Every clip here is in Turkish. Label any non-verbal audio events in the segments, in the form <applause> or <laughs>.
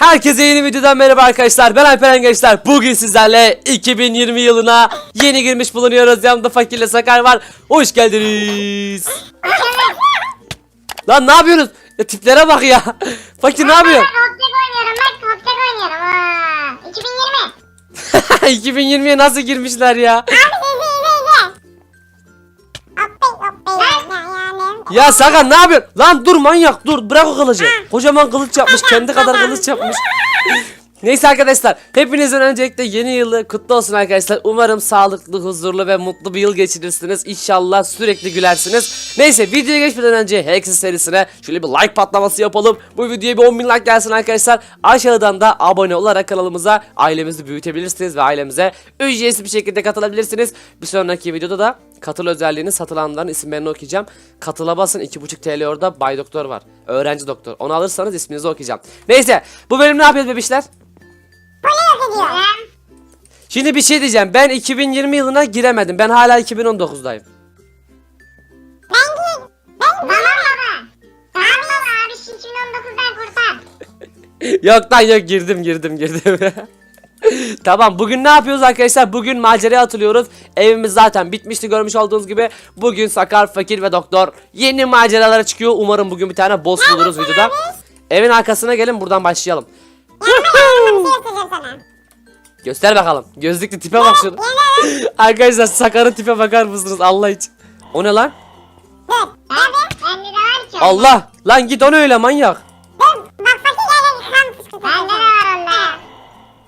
Herkese yeni videodan merhaba arkadaşlar. Ben Alperen Gençler. Bugün sizlerle 2020 yılına yeni girmiş bulunuyoruz. Yanımda Fakir ile Sakar var. Hoş geldiniz. Lan ne yapıyorsunuz? Ya tiplere bak ya. <laughs> Fakir ne yapıyor? Hoptek oynuyorum bak oynuyorum. Aa, 2020. 2020'ye <laughs> nasıl girmişler ya? Abi Ya Sakar ne yapıyorsun? Lan dur manyak dur bırak o kılıcı. Kocaman kılıç yapmış kendi kadar kılıç yapmış. Neyse arkadaşlar hepinizden öncelikle yeni yılı kutlu olsun arkadaşlar. Umarım sağlıklı, huzurlu ve mutlu bir yıl geçirirsiniz. İnşallah sürekli gülersiniz. Neyse videoya geçmeden önce Hexis serisine şöyle bir like patlaması yapalım. Bu videoya bir 10 bin like gelsin arkadaşlar. Aşağıdan da abone olarak kanalımıza ailemizi büyütebilirsiniz ve ailemize ücretsiz bir şekilde katılabilirsiniz. Bir sonraki videoda da katıl özelliğini satılanların isimlerini okuyacağım. Katıla basın 2.5 TL orada Bay Doktor var. Öğrenci doktor. Onu alırsanız isminizi okuyacağım. Neyse bu bölüm ne yapıyoruz bebişler? Bu ne yok ediyor? Şimdi bir şey diyeceğim. Ben 2020 yılına giremedim. Ben hala 2019'dayım. Ben gir. Ben Tamam baba. Tamam baba abi şu 2019'dan kurtar. <laughs> yok lan yok girdim girdim girdim. <laughs> tamam bugün ne yapıyoruz arkadaşlar? Bugün maceraya atılıyoruz. Evimiz zaten bitmişti görmüş olduğunuz gibi. Bugün Sakar, Fakir ve Doktor yeni maceralara çıkıyor. Umarım bugün bir tane boss buluruz videoda. Evin arkasına gelin buradan başlayalım. Bir şey sana. Göster bakalım. Gözlüklü tipe bak şunu. arkadaşlar Sakar'ın tipe bakar mısınız Allah için? O ne lan? Dur. Abi. Bende de var ki. Allah! Lan git onu öyle manyak. Dur. Bak fakir gel gel kan fışkırtın. Bende de var onda.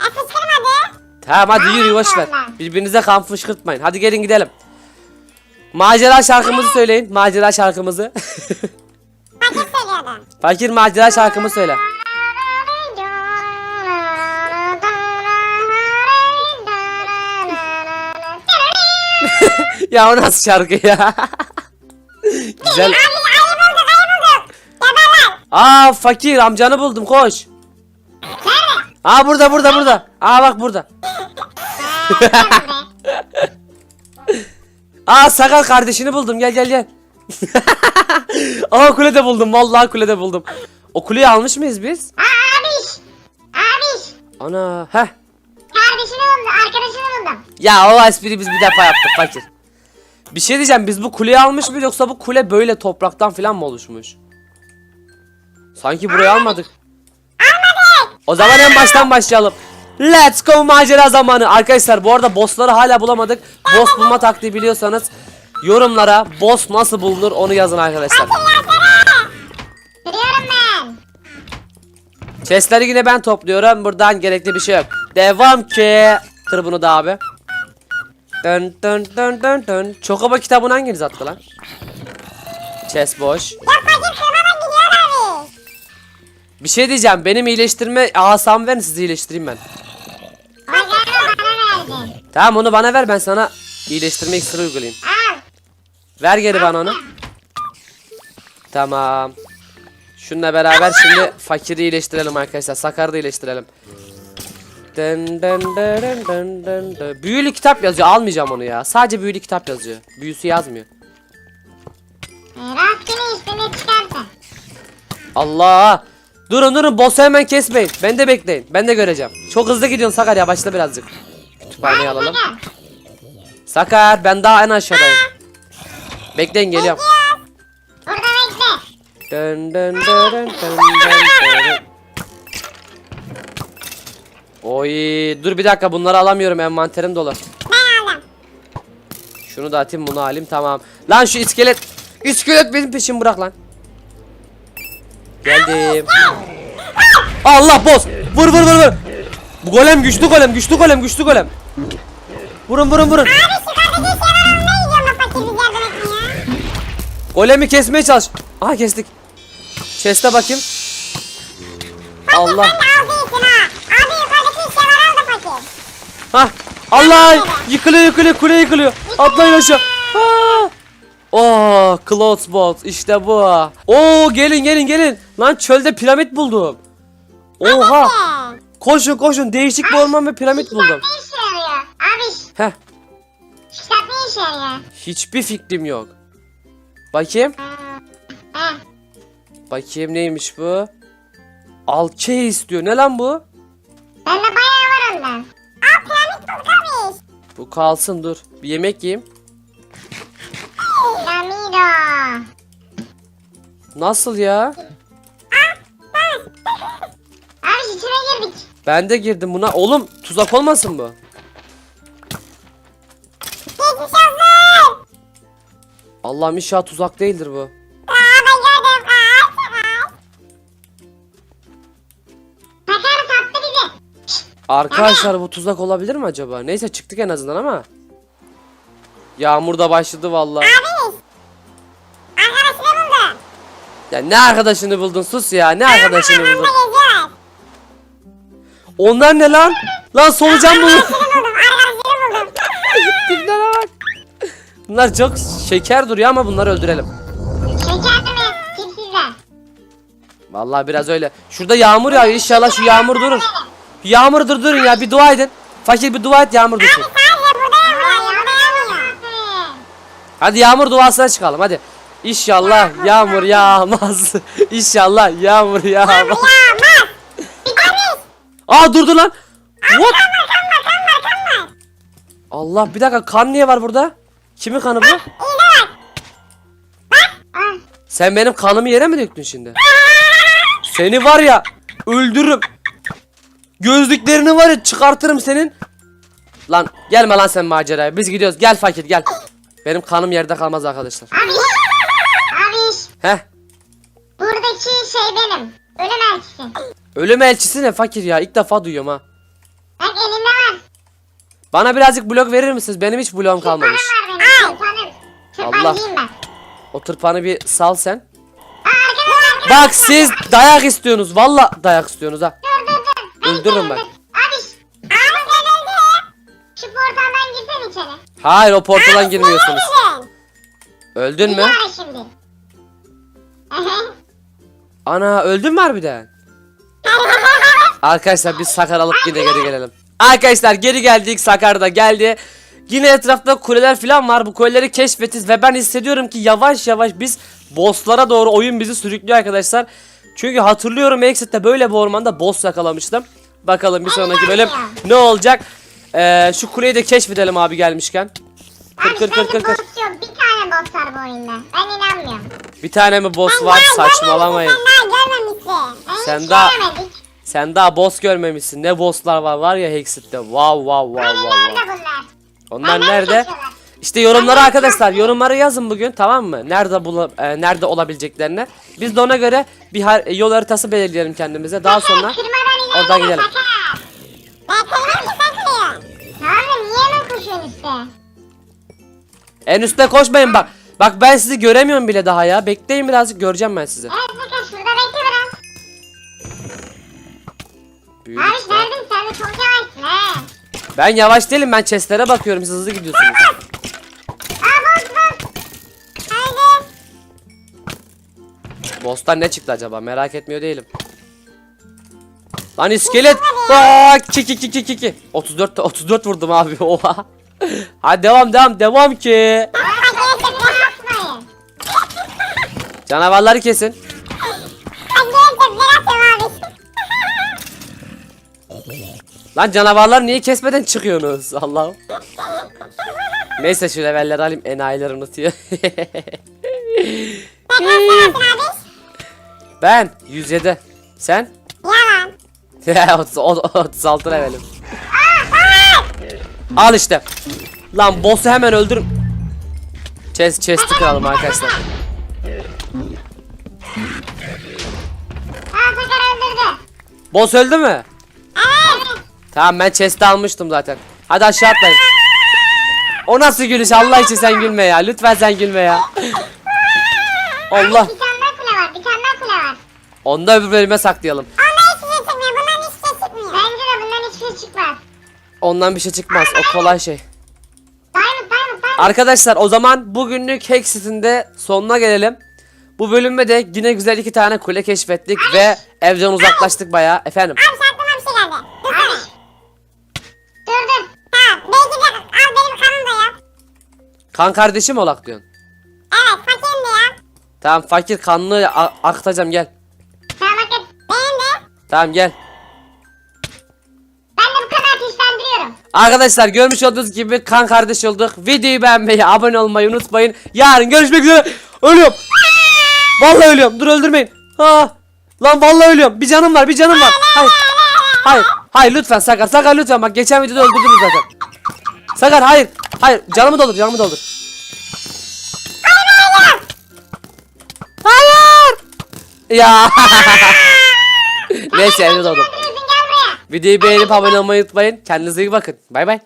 E fışkırmadı. Tamam hadi yürü boş ver. Birbirinize kan fışkırtmayın. Hadi gelin gidelim. Macera şarkımızı söyleyin. Macera şarkımızı. <laughs> Fakir söylüyordu. Fakir macera şarkımı söyle. <laughs> ya o nasıl şarkı ya? <laughs> Güzel. Aa fakir amcanı buldum koş. Aa burada burada burada. Aa bak burada. <laughs> Aa sakal kardeşini buldum gel gel gel. Aa kulede buldum vallahi kulede buldum. O kuleyi almış mıyız biz? Aa, abiş. Abiş. Ana heh. Kardeşini buldum. Arkadaşını buldum. Ya o espriyi biz bir defa yaptık fakir. Bir şey diyeceğim biz bu kuleyi almış mıyız yoksa bu kule böyle topraktan falan mı oluşmuş? Sanki burayı almadık. Almadık. O zaman en baştan başlayalım. Let's go macera zamanı. Arkadaşlar bu arada bossları hala bulamadık. Boss bulma taktiği biliyorsanız yorumlara boss nasıl bulunur onu yazın arkadaşlar. Chestleri yine ben topluyorum. Buradan gerekli bir şey yok. Devam ki. Kır bunu da abi. Dön dön dön dön dön. Çokoba kitabını hanginiz attı lan? Chest boş. Ya fakir kırmadan gidiyor abi. Bir şey diyeceğim. Benim iyileştirme asam verin sizi iyileştireyim ben. Bacağını bana verdin. Tamam onu bana ver ben sana iyileştirme iksiri uygulayayım. Al. Ver geri bana onu. Tamam. Şununla beraber şimdi fakiri iyileştirelim arkadaşlar. Sakarı da iyileştirelim. Dın dın dın dın dın dın. Büyülü kitap yazıyor. Almayacağım onu ya. Sadece büyülü kitap yazıyor. Büyüsü yazmıyor. E, Rastgele işte ne çıkarsa. Allah! Durun durun boss'u hemen kesmeyin. Ben de bekleyin. Ben de göreceğim. Çok hızlı gidiyorsun Sakar ya. Başla birazcık. Kütüphaneyi alalım. Sakar ben daha en aşağıdayım. Bekleyin geliyorum. Burada bekle. Dön dön dön dön dön dön dön. Oy dur bir dakika bunları alamıyorum envanterim dolu. Ben aldım. Şunu da atayım bunu alayım tamam. Lan şu iskelet iskelet benim peşim bırak lan. Geldim. Allah boss. Vur vur vur vur. Bu golem güçlü golem güçlü golem güçlü golem. Vurun vurun vurun. Abi şey. Golemi kesmeye çalış. Aha kestik. Chest'e bakayım. Allah. Sen de al değilsin ha. Abi yukarıdaki şey var al da fakir. Ha Allah yıkılıyor yıkılıyor kule yıkılıyor. Atlayın aşağı. Ha. Oh Cloudspot işte bu. Oo gelin gelin gelin. Lan çölde piramit buldum. Oha. Koşun koşun değişik bir orman ve piramit buldum. Ne işe yarıyor? Abi Heh şu kitap ne işe yarıyor? hiçbir fikrim yok. Bakayım. Bakayım neymiş bu? Alçe istiyor. Ne lan bu? Bende bayağı var ondan. Aa piramit. Bu kalsın dur. Bir yemek yiyeyim. Piramido. Nasıl ya? Abi <laughs> içine girdik. Ben de girdim buna. Oğlum tuzak olmasın bu? Geçmiş olsun. Allah'ım inşallah tuzak değildir bu. Arkadaşlar bu tuzak olabilir mi acaba? Neyse çıktık en azından ama. Yağmur da başladı vallahi. Abi. Arkadaşını buldu. Ya ne arkadaşını buldun sus ya. Ne arkadaşını buldun? Onlar ne lan? Lan solucan buldum. Buldum. <laughs> Tiplere bak. Bunlar çok şeker duruyor ama bunları öldürelim. Şekerli mi? Tipsizler. Vallahi biraz öyle. Şurada yağmur yağıyor inşallah şu yağmur durur. Yağmur durdurun ya bir dua edin. Fakir bir dua et yağmur dursun. Hadi yağmur duasına çıkalım hadi. İnşallah yağmur yağmaz. <laughs> İnşallah yağmur yağmaz. <laughs> Aa durdu lan. What? Allah bir dakika kan niye var burada? Kimin kanı bu? Sen benim kanımı yere mi döktün şimdi? Seni var ya öldürürüm. Gözlüklerini var ya çıkartırım senin. Lan gelme lan sen maceraya. Biz gidiyoruz. Gel fakir gel. Benim kanım yerde kalmaz arkadaşlar. Abi. Abi. Heh. Buradaki şey benim. Ölüm elçisi. Ölüm elçisi ne fakir ya? İlk defa duyuyorum ha. Bak elimde var. Bana birazcık blok verir misiniz? Benim hiç bloğum kalmamış. Tırpanım var benim. Tırpanım. Tırpan Allah. giyeyim ben. O tırpanı bir sal sen. Aa, arkadaşlar. Bak siz dayak istiyorsunuz. Valla dayak istiyorsunuz ha. Dur dur dur. Ben Öldürürüm dur. Abi. Abi sen öldü. Şu portaldan girsene içeri. Hayır o portadan Abi, girmiyorsunuz. neredesin? Öldün mü? Ara şimdi. <laughs> Ana öldün mü harbiden? <laughs> Arkadaşlar biz Sakar alıp yine geri gelelim. Arkadaşlar geri geldik Sakar da geldi. Yine etrafta kuleler falan var. Bu kuleleri keşfetiz ve ben hissediyorum ki yavaş yavaş biz bosslara doğru oyun bizi sürüklüyor arkadaşlar. Çünkü hatırlıyorum Exit'te böyle bir ormanda boss yakalamıştım. Bakalım bir sonraki bölüm ne olacak. Ee, şu kuleyi de keşfedelim abi gelmişken. Kır kır kır kır kır. Bir tane boss var bu oyunda. Ben inanmıyorum. Bir tane mi boss Sen var daha saçmalamayın. Sen daha görmemişsin. Ben Sen hiç daha- göremedik. Sen daha boss görmemişsin. Ne bosslar var var ya Hexit'te. Wow wow wow Hani wow. wow. nerede bunlar? Onlar nerede? İşte yorumlara Benden arkadaşlar kaçıyor. yorumlara yazın bugün tamam mı? Nerede bula, e, nerede olabileceklerini. Biz de ona göre bir har- yol haritası belirleyelim kendimize. Daha sonra Oradan gidelim. Ben kırmam ki sen. Abi niye hemen koşuyorsun işte? en üstte koşmayın bak. Bak ben sizi göremiyorum bile daha ya. Bekleyin birazcık göreceğim ben sizi. Evet sakar şurada bekle biraz. Büyüdük Abi işte. verdim sen de çok yavaşsın he. Ben yavaş değilim ben chestlere bakıyorum siz hızlı gidiyorsunuz. Aa boss boss. Haydi. Boss'tan ne çıktı acaba merak etmiyor değilim. Lan iskelet. Aa, ki ki ki ki ki ki. 34 34 vurdum abi. <laughs> Oha. Hadi devam devam devam ki. Canavarları kesin. Lan canavarlar niye kesmeden çıkıyorsunuz? <laughs> Allah'ım. Neyse şu levelleri alayım enayiler unutuyor. Ben 107. Sen? Yalan. 30, 36 levelim. Al işte. Lan boss'u hemen öldürün. Chest chest'i kıralım arkadaşlar. Boss öldü mü? Tamam ben chest'i almıştım zaten. Hadi aşağı atlayın. O nasıl gülüş Allah için sen gülme ya. Lütfen sen gülme ya. Allah. Bir tane daha kule var. Bir tane daha kule var. Onu da öbür bölüme saklayalım. Ondan bir şey çıkmaz. O kolay şey. Arkadaşlar o zaman bugünlük Hexit'in de sonuna gelelim. Bu bölümde de yine güzel iki tane kule keşfettik ve evden uzaklaştık bayağı. Efendim. Abi şu aklıma bir şey geldi. Dur dur. Dur dur. Tamam. Belki de al benim kanım da yap. Kan kardeşim olak diyorsun. Evet fakirim de yap. Tamam fakir kanını a- akıtacağım gel. Tamam bakın. Benim de. Tamam gel. Arkadaşlar görmüş olduğunuz gibi kan kardeş olduk. Videoyu beğenmeyi, abone olmayı unutmayın. Yarın görüşmek üzere. Ölüyorum. Vallahi ölüyorum. Dur öldürmeyin. Ha. Lan vallahi ölüyorum. Bir canım var, bir canım var. Hayır. Hayır. Hayır lütfen Sakar. Sakar lütfen bak geçen videoda öldürdünüz zaten. Sakar hayır. Hayır canımı doldur, canımı doldur. Hayır. Ya. <laughs> Neyse evde doldum. Videoyu beğenip abone olmayı unutmayın. Kendinize iyi bakın. Bay bay.